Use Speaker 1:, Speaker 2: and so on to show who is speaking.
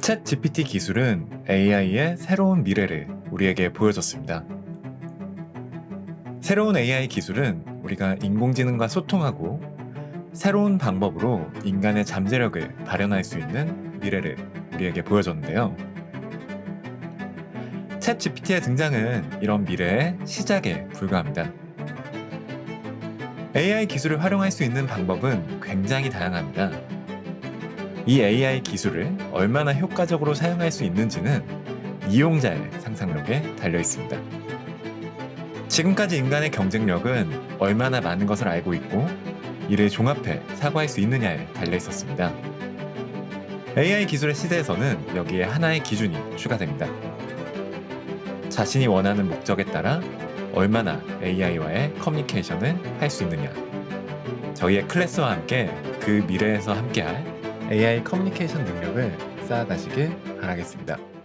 Speaker 1: 챗 GPT 기술은 AI의 새로운 미래를 우리에게 보여줬습니다. 새로운 AI 기술은 우리가 인공지능과 소통하고 새로운 방법으로 인간의 잠재력을 발현할 수 있는 미래를 우리에게 보여줬는데요. 챗 GPT의 등장은 이런 미래의 시작에 불과합니다. AI 기술을 활용할 수 있는 방법은 굉장히 다양합니다. 이 AI 기술을 얼마나 효과적으로 사용할 수 있는지는 이용자의 상상력에 달려 있습니다. 지금까지 인간의 경쟁력은 얼마나 많은 것을 알고 있고 이를 종합해 사고할 수 있느냐에 달려 있었습니다. AI 기술의 시대에서는 여기에 하나의 기준이 추가됩니다. 자신이 원하는 목적에 따라 얼마나 AI와의 커뮤니케이션을 할 수 있느냐. 저희의 클래스와 함께 그 미래에서 함께할 AI 커뮤니케이션 능력을 쌓아가시길 바라겠습니다.